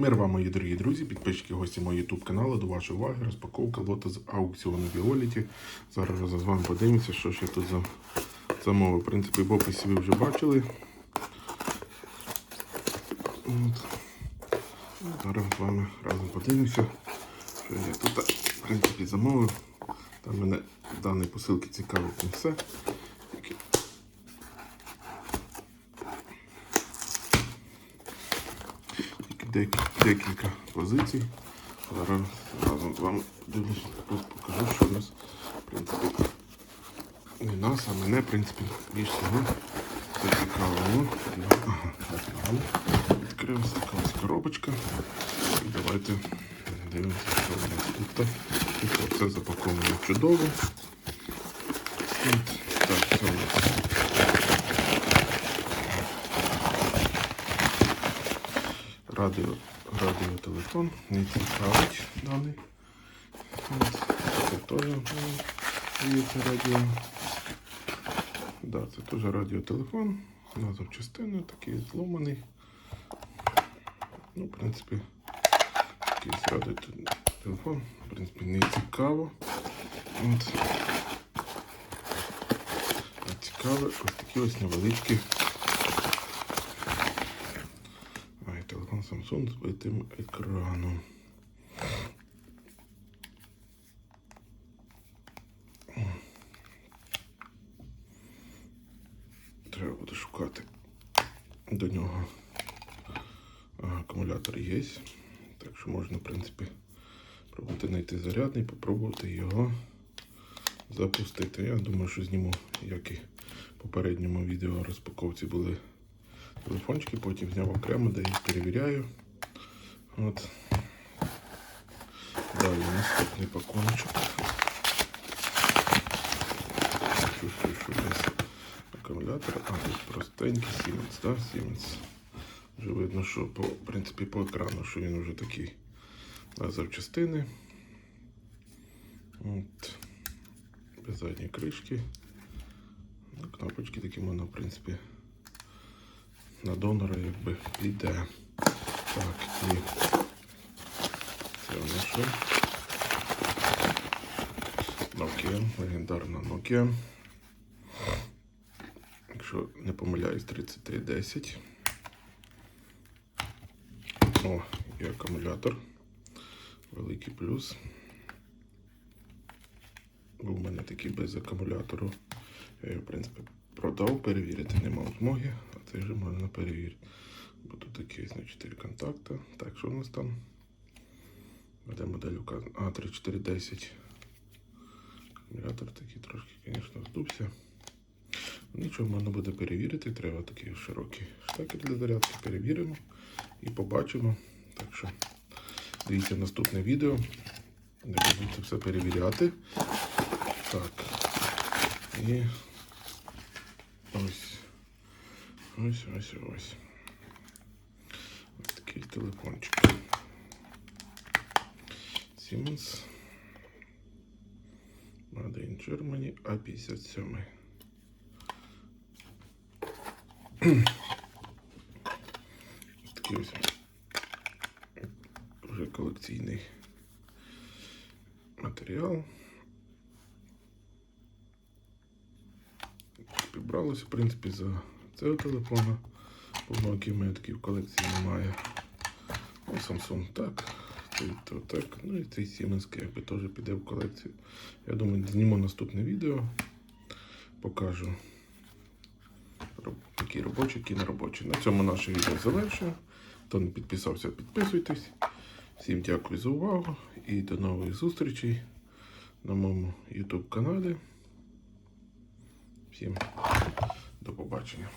Мир вам, мої дорогі друзі, підписчики, гості мого YouTube каналу. До вашої уваги розпаковка лота з аукціону Violet. Зараз з вами подивимося, що я тут за замовив. В принципі, в описі ви вже бачили. От. Зараз з вами разом подивимося, що я тут в принципі, замовив. Там мене в даній посилки цікавить не все. Декілька позицій. Зараз разом з вами покажу, що в нас, в принципі, не нас, а мене, в принципі, більш всього зацікавило. Відкрилася така коробочка. І давайте дивимося, що у нас тут. Тут все запаковано чудово. Так, це у нас радіо, радіотелефон, не цікавить даний. Це теж є радіо. Да, це теж радіотелефон. На запчастини такий зломаний. Ну, в принципі, якийсь радіотелефон, в принципі, не цікаво. От. А цікаве ось такі ось невеличкі А, і телефон Samsung з битим екраном. Треба буде шукати до нього. Акумулятор є. Так що можна, в принципі, пробувати знайти зарядний, попробувати його запустити. Я думаю, що зніму, як і в попередньому відео розпаковці були телефончики, потім зняв окремо, де їх перевіряю. От. Далі наступний пакуночок. Чувствую, що десь акумулятор. А, тут простенький Siemens, да? Siemens. Вже видно, що по, в принципі по екрану, що він вже такий на запчастини. От. Без задньої кришки. Ну, Кнопочки такі можна, в принципі, на донора якби піде. Так, і це що? Nokia, легендарна Nokia. Якщо не помиляюсь, 3310. О, і акумулятор. Великий плюс. Був у мене такий без акумулятору. Я його, в принципі, продав, перевірити не мав змоги, вже можна перевірити. Бо тут такі на 4 контакти. Так, що у нас там? Де модель указана? А, 3410. Акумулятор такий трошки, звісно, здувся. Нічого можна буде перевірити. Треба такий широкий штекер для зарядки. Перевіримо і побачимо. Так що дивіться наступне відео. Не буду це все перевіряти. Так. І ось. Ось, ось, ось. Ось такий телефончик. Siemens. Made in Germany А57. Ось Такий ось вже колекційний матеріал. Підбралося, в принципі, за цього телефона. По який в колекції немає. Ну, Samsung так. Цей то так. Ну і цей Siemens якби теж піде в колекцію. Я думаю, зніму наступне відео. Покажу які робочі, які не робочі. На цьому наше відео завершуємо. Хто не підписався, підписуйтесь. Всім дякую за увагу і до нових зустрічей на моєму YouTube каналі. Всім до побачення.